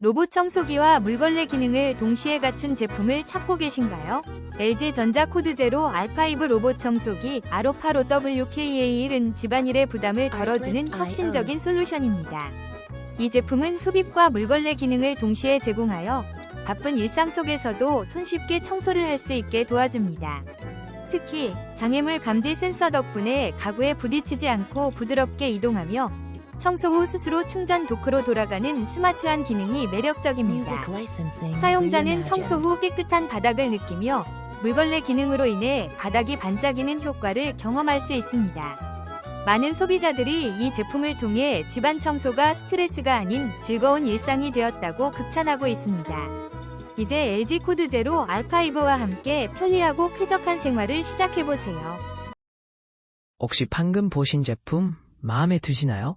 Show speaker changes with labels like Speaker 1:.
Speaker 1: 로봇 청소기와 물걸레 기능을 동시에 갖춘 제품을 찾고 계신가요? LG 전자 코드 제로 알파5 로봇 청소기 R58WKA1은 집안일의 부담을 덜어주는 혁신적인 솔루션입니다. 이 제품은 흡입과 물걸레 기능을 동시에 제공하여 바쁜 일상 속에서도 손쉽게 청소를 할 수 있게 도와줍니다. 특히 장애물 감지 센서 덕분에 가구에 부딪히지 않고 부드럽게 이동하며 청소 후 스스로 충전 도크로 돌아가는 스마트한 기능이 매력적입니다. 사용자는 청소 후 깨끗한 바닥을 느끼며 물걸레 기능으로 인해 바닥이 반짝이는 효과를 경험할 수 있습니다. 많은 소비자들이 이 제품을 통해 집안 청소가 스트레스가 아닌 즐거운 일상이 되었다고 극찬하고 있습니다. 이제 LG 코드 제로 알파5와 함께 편리하고 쾌적한 생활을 시작해보세요.
Speaker 2: 혹시 방금 보신 제품 마음에 드시나요?